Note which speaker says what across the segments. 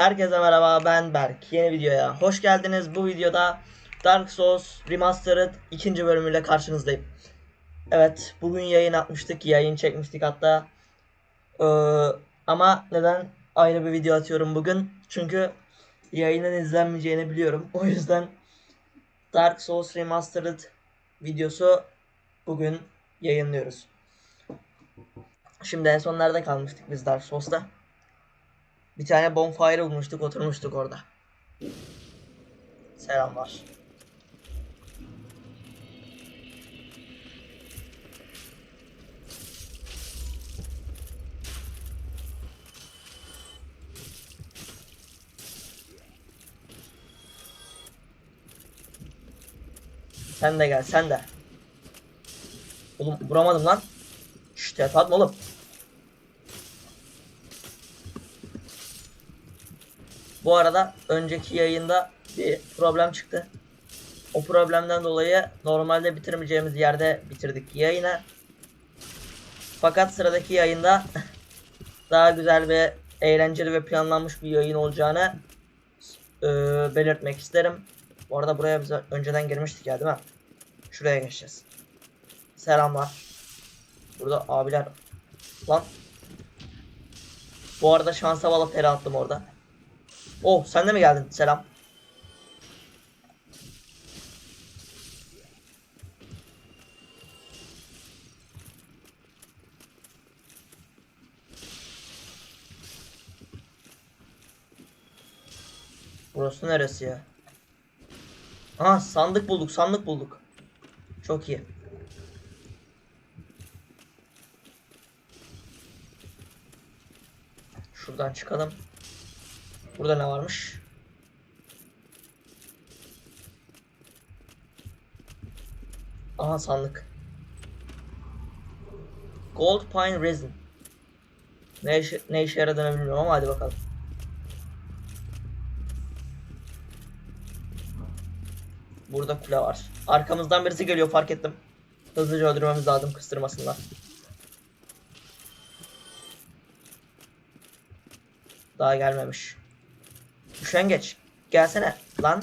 Speaker 1: Herkese merhaba ben Berk. Yeni videoya hoş geldiniz. Bu videoda Dark Souls Remastered ikinci bölümüyle karşınızdayım. Evet bugün yayın atmıştık. Yayın çekmiştik hatta. Ee, ama neden ayrı bir video atıyorum bugün? Çünkü yayının izlenmeyeceğini biliyorum. O yüzden Dark Souls Remastered videosu bugün yayınlıyoruz. Şimdi en son nerede kalmıştık biz Dark Souls'ta? Bir tane bonfire bulmuştuk, oturmuştuk orada. Selamlar. Sen de gel, sen de. Oğlum vuramadım lan. Şşt tepe atma oğlum. Bu arada önceki yayında bir problem çıktı. O problemden dolayı normalde bitirmeyeceğimiz yerde bitirdik yayını. Fakat sıradaki yayında daha güzel ve eğlenceli ve planlanmış bir yayın olacağını e, belirtmek isterim. Bu arada buraya biz önceden girmiştik ya değil mi? Şuraya geçeceğiz. Selamlar. Burada abiler. Lan. Bu arada şansa bala peri attım orada. Oh sen de mi geldin? Selam. Burası neresi ya? Aha sandık bulduk sandık bulduk. Çok iyi. Şuradan çıkalım. Burada ne varmış? Aha sandık. Gold Pine Resin. Ne işe, ne işe yaradığını bilmiyorum ama hadi bakalım. Burada kule var. Arkamızdan birisi geliyor fark ettim. Hızlıca öldürmemiz lazım kıstırmasınlar. Daha gelmemiş. Üşengeç. Gelsene lan.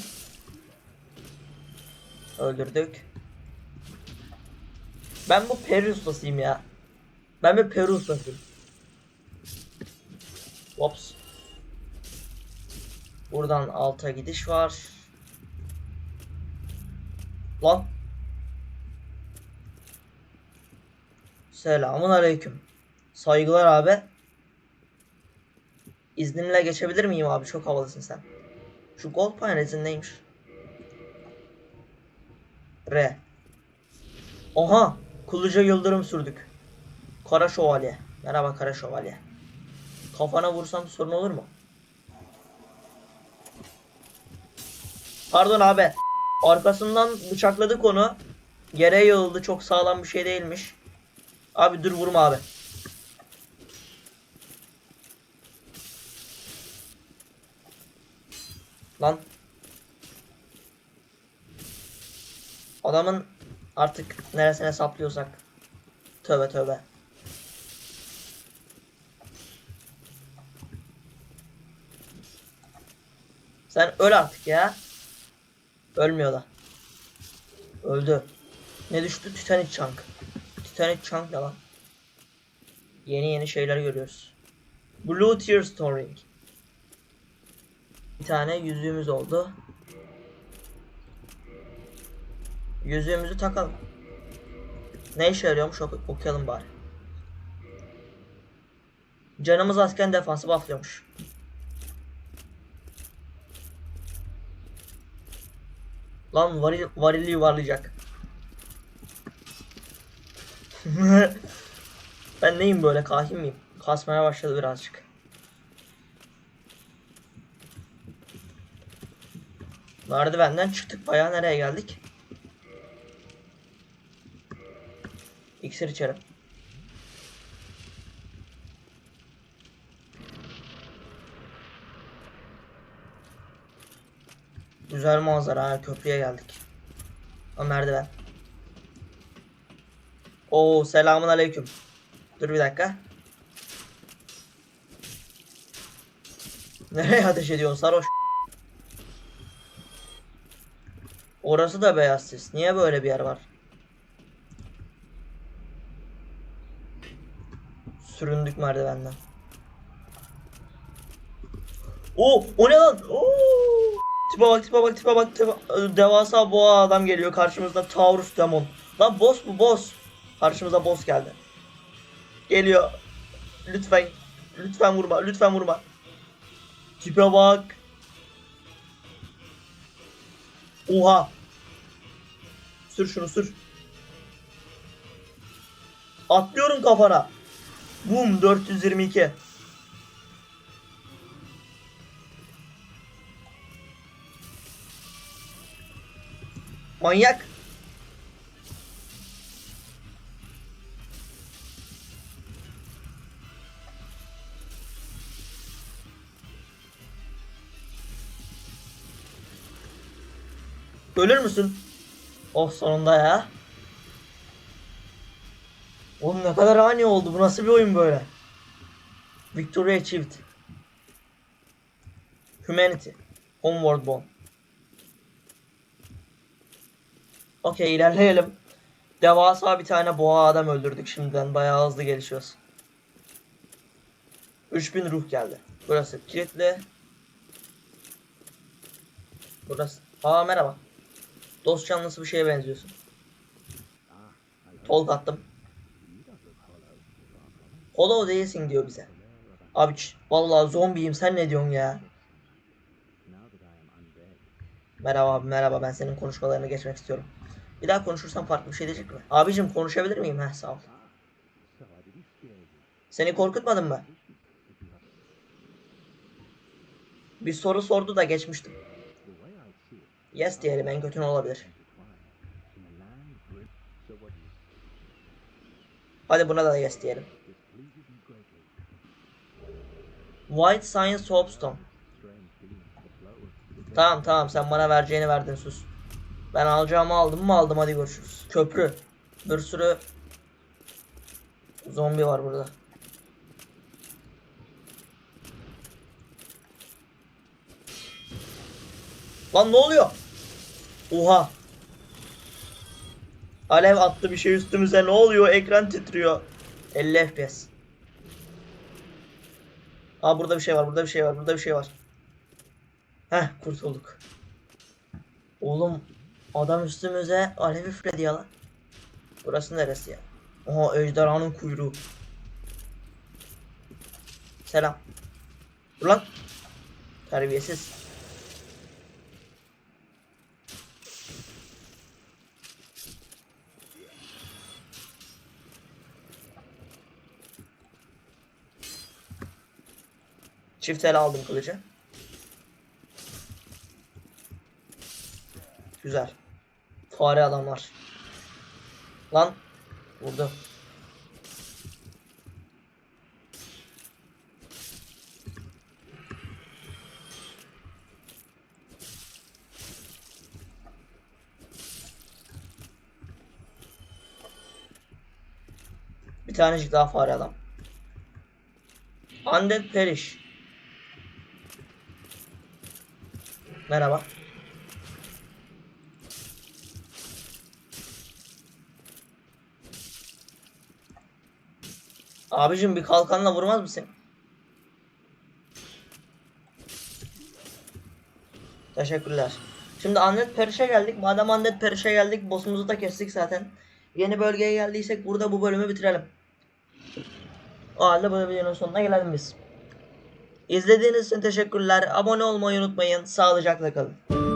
Speaker 1: Öldürdük. Ben bu peri ustasıyım ya. Ben bir peri ustasıyım. Ops. Buradan alta gidiş var. Lan. Selamun aleyküm. Saygılar abi. İzninle geçebilir miyim abi? Çok havalısın sen. Şu gold pine resin neymiş? R. Oha! Kılıca yıldırım sürdük. Kara şövalye. Merhaba kara şövalye. Kafana vursam sorun olur mu? Pardon abi. Arkasından bıçakladık onu. Yere yığıldı. Çok sağlam bir şey değilmiş. Abi dur vurma abi. Lan. Adamın artık neresine saplıyorsak. Tövbe tövbe. Sen öl artık ya. Ölmüyor da. Öldü. Ne düştü? Titanic Chunk. Titanic Chunk ne lan? Yeni yeni şeyler görüyoruz. Blue Tear Storing. Bir tane yüzüğümüz oldu. Yüzüğümüzü takalım. Ne işe yarıyormuş oku- okuyalım bari. Canımız azken defansı bufflıyormuş. Lan varil, varili yuvarlayacak. ben neyim böyle kahin miyim? Kasmaya başladı birazcık. Merdivenden çıktık bayağı nereye geldik? İksir içerim. Güzel manzara ha köprüye geldik. O merdiven. Oo selamun aleyküm. Dur bir dakika. Nereye ateş ediyorsun sarhoş? Orası da beyaz sis. Niye böyle bir yer var? Süründük merdivenden. Oo, o ne lan? Oo! Tipe bak, tipe bak, tipe bak, tipe Devasa boğa adam geliyor karşımızda Taurus Demon. Lan boss bu boss. Karşımıza boss geldi. Geliyor. Lütfen, lütfen vurma, lütfen vurma. Tipe bak. Oha. Sür şunu sür. Atlıyorum kafana. Boom 422. Manyak. Ölür müsün? Oh sonunda ya. Oğlum ne kadar ani oldu. Bu nasıl bir oyun böyle? Victory achieved. Humanity. Homeward Bound. Okey ilerleyelim. Devasa bir tane boğa adam öldürdük şimdiden. Bayağı hızlı gelişiyoruz. 3000 ruh geldi. Burası kilitli. Burası... Aa merhaba. Dost canlısı bir şeye benziyorsun. Tolga attım. Hollow değilsin diyor bize. Abi vallahi zombiyim sen ne diyorsun ya? Merhaba abi merhaba ben senin konuşmalarını geçmek istiyorum. Bir daha konuşursam farklı bir şey diyecek mi? Abicim konuşabilir miyim? Heh sağ ol. Seni korkutmadım mı? Bir soru sordu da geçmiştim. Yes diyelim en kötü ne olabilir? Hadi buna da yes diyelim. White Science Soapstone. Tamam tamam sen bana vereceğini verdin sus. Ben alacağımı aldım mı aldım hadi görüşürüz. Köprü. Bir sürü zombi var burada. Lan ne oluyor? Oha. Alev attı bir şey üstümüze ne oluyor? Ekran titriyor. 50 FPS. Aa burada bir şey var, burada bir şey var, burada bir şey var. Heh kurtulduk. Oğlum adam üstümüze alev üfledi ya lan. Burası neresi ya? Oha ejderhanın kuyruğu. Selam. Dur lan. Terbiyesiz. Çift el aldım kılıcı. Güzel. Fare adamlar. Lan. Vurdu. Bir tanecik daha fare adam. Undead Perish. Merhaba. Abicim bir kalkanla vurmaz mısın? Teşekkürler. Şimdi Undead Perish'e geldik. Madem Undead Perish'e geldik, boss'umuzu da kestik zaten. Yeni bölgeye geldiysek burada bu bölümü bitirelim. O halde bu videonun sonuna gelelim biz. İzlediğiniz için teşekkürler. Abone olmayı unutmayın. Sağlıcakla kalın.